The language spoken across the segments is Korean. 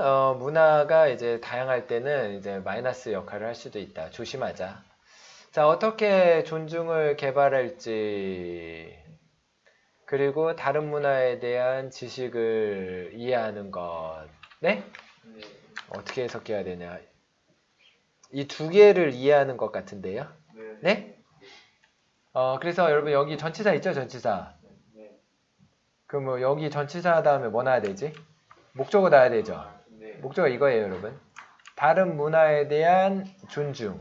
어, 문화가 이제 다양할 때는 이제 마이너스 역할을 할 수도 있다. 조심하자. 자, 어떻게 존중을 개발할지 그리고 다른 문화에 대한 지식을 이해하는 것. 네? 네. 어떻게 해석해야 되냐? 이 두 개를 이해하는 것 같은데요. 네. 네? 어, 그래서 여러분 여기 전치사 있죠? 전치사. 네. 그럼 뭐 여기 전치사 다음에 뭐 나야 되지? 목적어 나야 되죠. 네. 목적어 이거예요, 여러분. 다른 문화에 대한 존중.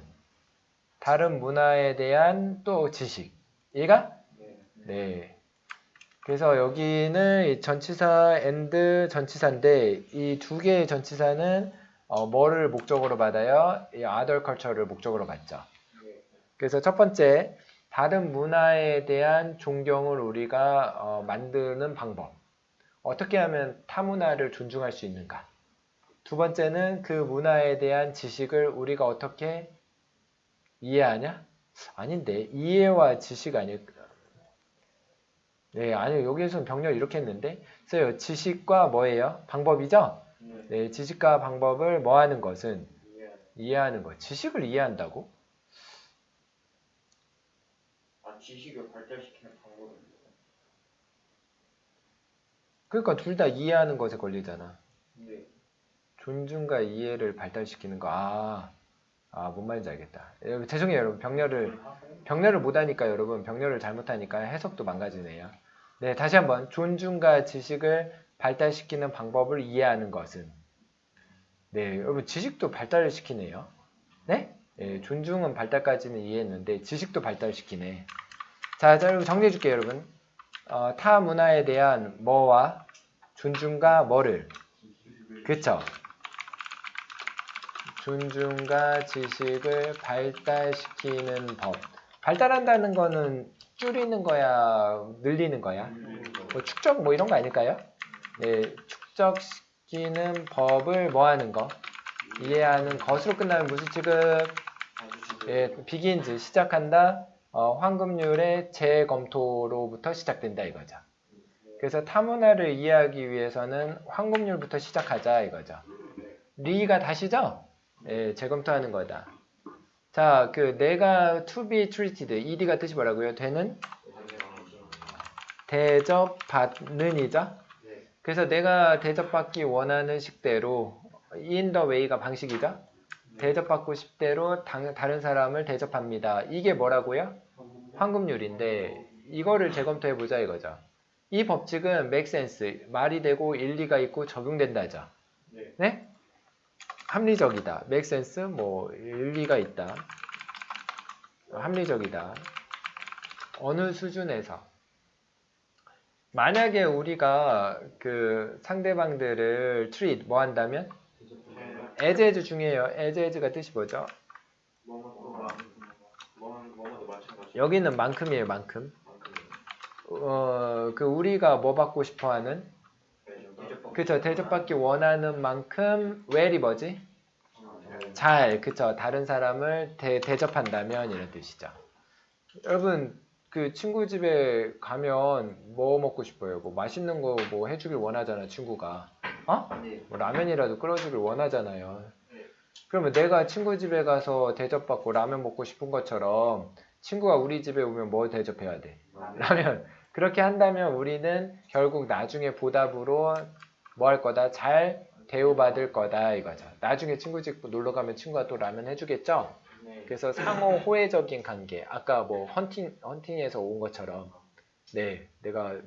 다른 문화에 대한 또 지식. 이해가? 네. 네. 그래서 여기는 이 전치사 and 전치사인데 이 두 개의 전치사는 어, 뭐를 목적으로 받아요? 이 other culture를 목적으로 받죠. 네. 그래서 첫 번째, 다른 문화에 대한 존경을 우리가 어, 만드는 방법. 어떻게 하면 타 문화를 존중할 수 있는가? 두 번째는 그 문화에 대한 지식을 우리가 어떻게 이해하냐? 아닌데, 이해와 지식 아닐까? 네, 아니요. 여기에서는 병렬 이렇게 했는데, 그래서 지식과 뭐예요? 방법이죠? 네. 네, 지식과 방법을 뭐 하는 것은 이해하는. 이해하는 것. 지식을 이해한다고? 아 지식을 발달시키는 방법은 그러니까 둘 다 이해하는 것에 걸리잖아. 네. 존중과 이해를 발달시키는 거. 아, 아, 뭔 말인지 알겠다. 여러분, 죄송해요, 여러분. 병렬을, 병렬을 못하니까, 여러분. 병렬을 잘못하니까 해석도 망가지네요. 네, 다시 한번. 존중과 지식을 발달시키는 방법을 이해하는 것은. 네, 여러분, 지식도 발달을 시키네요. 네? 예, 존중은 발달까지는 이해했는데, 지식도 발달시키네. 자, 자, 여러분, 정리해줄게요, 여러분. 어, 타 문화에 대한 뭐와 존중과 뭐를. 그쵸? 존중과 지식을 발달시키는 법. 발달한다는 거는 줄이는 거야, 늘리는 거야? 뭐 축적 뭐 이런 거 아닐까요? 네, 축적시키는 법을 뭐 하는 거? 이해하는 것으로 끝나면 무슨 취급? 예, 비긴즈 시작한다. 어, 황금률의 재검토로부터 시작된다 이거죠. 그래서 타문화를 이해하기 위해서는 황금률부터 시작하자 이거죠. 리가 다시죠? 예, 재검토하는 거다. 자, 그 내가 to be treated, ed가 뜻이 뭐라고요? 되는 대접받는이죠. 네. 그래서 내가 대접받기 원하는 식대로 in the way가 방식이죠. 대접받고 싶대로 당- 다른 사람을 대접합니다. 이게 뭐라고요? 황금률인데 이거를 재검토해 보자 이거죠. 이 법칙은 sense, 말이 되고 일리가 있고 적용된다죠. 네. 네? 합리적이다. make sense, 뭐 일리가 있다. 합리적이다. 어느 수준에서 만약에 우리가 그 상대방들을 treat 뭐 한다면 as as 중요해요. as as가 뜻이 뭐죠? 여기는 만큼이에요, 만큼. 어, 그 우리가 뭐 받고 싶어 하는? 그쵸, 대접받기 원하는 만큼 well이 뭐지? 잘, 그쵸. 다른 사람을 대, 대접한다면 이런 뜻이죠. 여러분, 그 친구 집에 가면 뭐 먹고 싶어요? 뭐 맛있는 거 뭐 해주길 원하잖아, 친구가. 어? 네. 뭐 라면이라도 끓여주길 원하잖아요. 그러면 내가 친구 집에 가서 대접받고 라면 먹고 싶은 것처럼 친구가 우리 집에 오면 뭐 대접해야 돼? 라면. 그렇게 한다면 우리는 결국 나중에 보답으로 뭐 할 거다? 잘 대우받을 거다 이거죠. 나중에 친구 집 놀러 가면 친구가 또 라면 해주겠죠? 네. 그래서 상호 호혜적인 관계. 아까 뭐 헌팅 헌팅에서 온 것처럼 네, 내가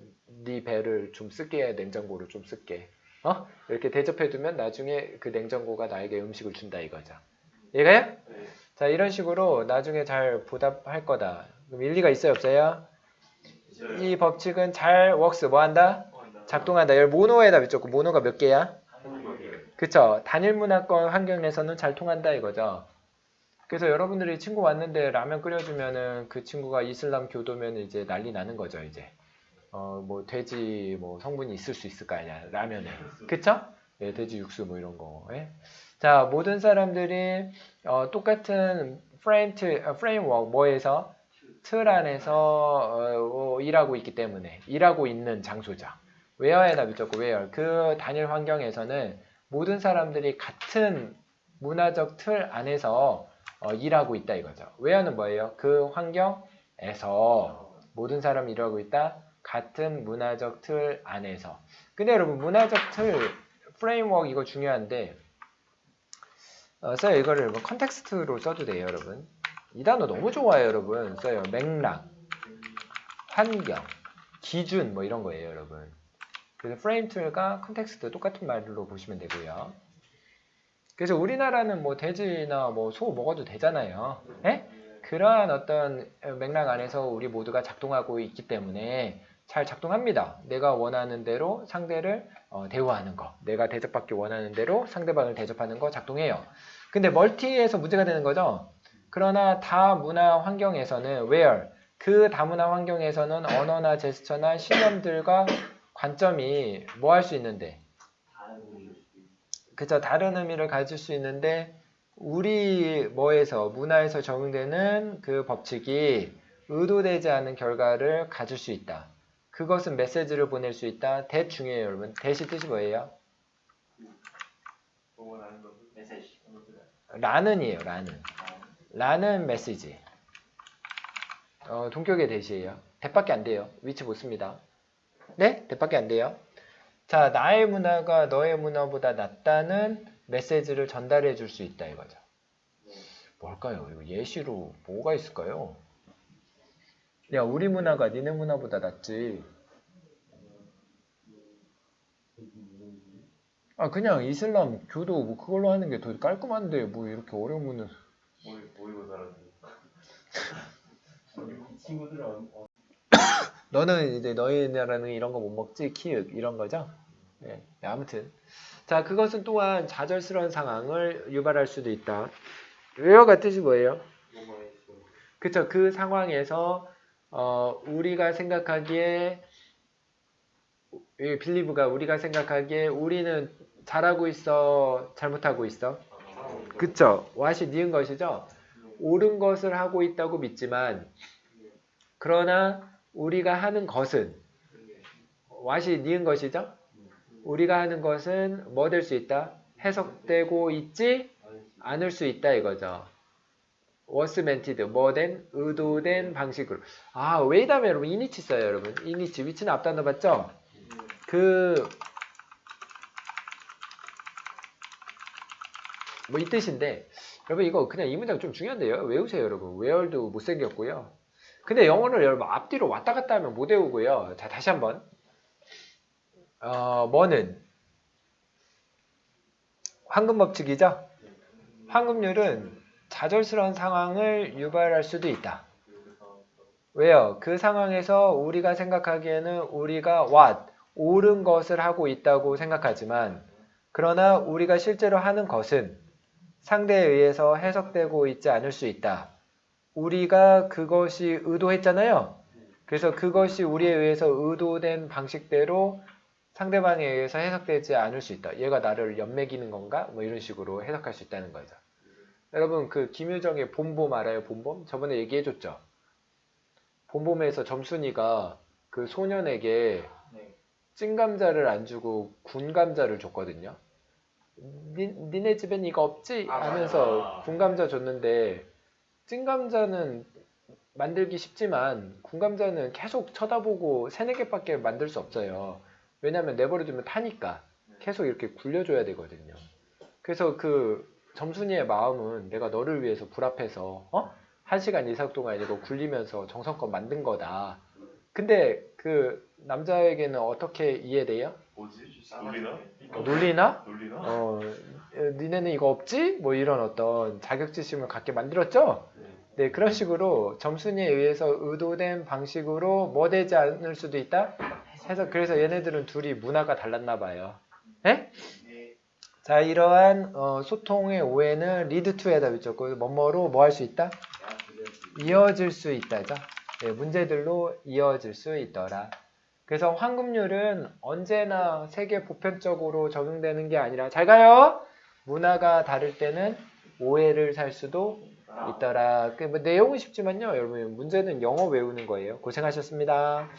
네 배를 좀 쓸게 냉장고를 좀 쓸게. 어? 이렇게 대접해두면 나중에 그 냉장고가 나에게 음식을 준다 이거죠. 이해가요? 네. 자 이런 식으로 나중에 잘 보답할 거다. 그럼 일리가 있어요 없어요? 이 법칙은 잘 웍스 뭐 한다? 작동한다. 여기 모노에다 붙였고 모노가 몇 개야? 그쵸. 단일 문화권 환경 내에서는 잘 통한다 이거죠. 그래서 여러분들이 친구 왔는데 라면 끓여주면은 그 친구가 이슬람 교도면 이제 난리 나는 거죠 이제. 어 뭐 돼지 뭐 성분이 있을 수 있을 거 아니야 라면에. 그쵸? 예, 돼지 육수 뭐 이런 거. 예? 자 모든 사람들이 어, 똑같은 프레임 트 어, 프레임워크 뭐에서 틀 안에서 어, 어, 일하고 있기 때문에 일하고 있는 장소죠. 웨어에다 붙였고 웨어 그 단일 환경에서는 모든 사람들이 같은 문화적 틀 안에서 어, 일하고 있다 이거죠. 왜냐는 뭐예요? 그 환경에서 모든 사람이 일하고 있다. 같은 문화적 틀 안에서. 근데 여러분 문화적 틀 프레임워크 이거 중요한데 어, 써요 이거를 여러분 컨텍스트로 써도 돼요 여러분. 이 단어 너무 좋아요 여러분. 써요 맥락, 환경, 기준 뭐 이런 거예요 여러분. 그래서 프레임 툴과 컨텍스트 똑같은 말로 보시면 되고요. 그래서 우리나라는 뭐 돼지나 뭐 소 먹어도 되잖아요. 예? 그러한 어떤 맥락 안에서 우리 모두가 작동하고 있기 때문에 잘 작동합니다. 내가 원하는 대로 상대를 어, 대우하는 거, 내가 대접받기 원하는 대로 상대방을 대접하는 거 작동해요. 근데 멀티에서 문제가 되는 거죠. 그러나 다문화 환경에서는 where 그 다문화 환경에서는 언어나 제스처나 신념들과 관점이 뭐 할 수 있는데 그죠 다른 의미를 가질 수 있는데 우리 뭐에서 문화에서 적용되는 그 법칙이 의도되지 않은 결과를 가질 수 있다. 그것은 메시지를 보낼 수 있다. 대 중요해요, 여러분. 대시 뜻이 뭐예요? 라는이에요, 라는. 라는 메시지. 어, 동격의 대시예요. 대밖에 안 돼요. 위치 못 씁니다. 네? 대밖에 안 돼요. 자, 나의 문화가 너의 문화보다 낫다는 메시지를 전달해 줄 수 있다 이거죠. 뭘까요? 이거 예시로 뭐가 있을까요? 야, 우리 문화가 니네 문화보다 낫지. 아, 그냥 이슬람 교도 뭐 그걸로 하는 게 더 깔끔한데 뭐 이렇게 어려운 모이 모이고 살았는데 이 친구들은 어, 너는 이제 너희 나라는 이런 거 못 먹지 키읔 이런 거죠? 네, 네, 아무튼 자 그것은 또한 좌절스러운 상황을 유발할 수도 있다. where가 뜻이 뭐예요? 그쵸 그 상황에서 어, 우리가 생각하기에 이 빌리브가 우리가 생각하기에 우리는 잘하고 있어 잘못하고 있어 그쵸 what이 니은 것이죠 옳은 것을 하고 있다고 믿지만 그러나 우리가 하는 것은 what이 니은 것이죠? 우리가 하는 것은 뭐 될 수 있다? 해석되고 있지 않을 수 있다 이거죠. meant 뭐된 의도된 방식으로. 아 왜다음에 여러분 이니치 써요 여러분. 이니치 위치는 앞단어 봤죠? 그 뭐 이 뜻인데 여러분 이거 그냥 이 문장 좀 중요한데요. 외우세요 여러분. where도 못생겼고요 근데 영어를 여러분 앞뒤로 왔다 갔다 하면 못 외우고요. 자 다시 한번. 어 뭐는? 황금 법칙이죠? 황금률은 좌절스러운 상황을 유발할 수도 있다. 왜요? 그 상황에서 우리가 생각하기에는 우리가 what, 옳은 것을 하고 있다고 생각하지만 그러나 우리가 실제로 하는 것은 상대에 의해서 해석되고 있지 않을 수 있다. 우리가 그것이 의도했잖아요. 그래서 그것이 우리에 의해서 의도된 방식대로 상대방에 의해서 해석되지 않을 수 있다. 얘가 나를 연맥이는 건가? 뭐 이런 식으로 해석할 수 있다는 거죠. 여러분 그 김유정의 봄봄 알아요? 봄봄? 저번에 얘기해줬죠. 봄봄에서 점순이가 그 소년에게 네. 찐감자를 안 주고 군감자를 줬거든요. 니, 니네 집엔 이거 없지? 아, 하면서. 군감자 줬는데 찐감자는 만들기 쉽지만 군감자는 계속 쳐다보고 세네 개밖에 만들 수 없어요. 왜냐면 내버려두면 타니까 계속 이렇게 굴려줘야 되거든요. 그래서 그 점순이의 마음은 내가 너를 위해서 불 앞에서 어? 한 시간 이상 동안 이거 굴리면서 정성껏 만든 거다. 근데 그 남자에게는 어떻게 이해돼요? 뭐지? 놀리나? 어, 놀리나? 놀리나? 어, 에, 니네는 이거 없지? 뭐 이런 어떤 자격지심을 갖게 만들었죠? 네, 그런 식으로 점순이에 의해서 의도된 방식으로 뭐 되지 않을 수도 있다? 해서 그래서 얘네들은 둘이 문화가 달랐나 봐요. 예? 네 자, 이러한 어, 소통의 오해는 리드 투에다 붙였고 뭐뭐로 뭐 할 수 있다? 이어질 수 있다죠. 네, 문제들로 이어질 수 있더라. 그래서 황금률은 언제나 세계 보편적으로 적용되는 게 아니라 잘 가요. 문화가 다를 때는 오해를 살 수도 있더라. 그 뭐 내용은 쉽지만요, 여러분 문제는 영어 외우는 거예요. 고생하셨습니다.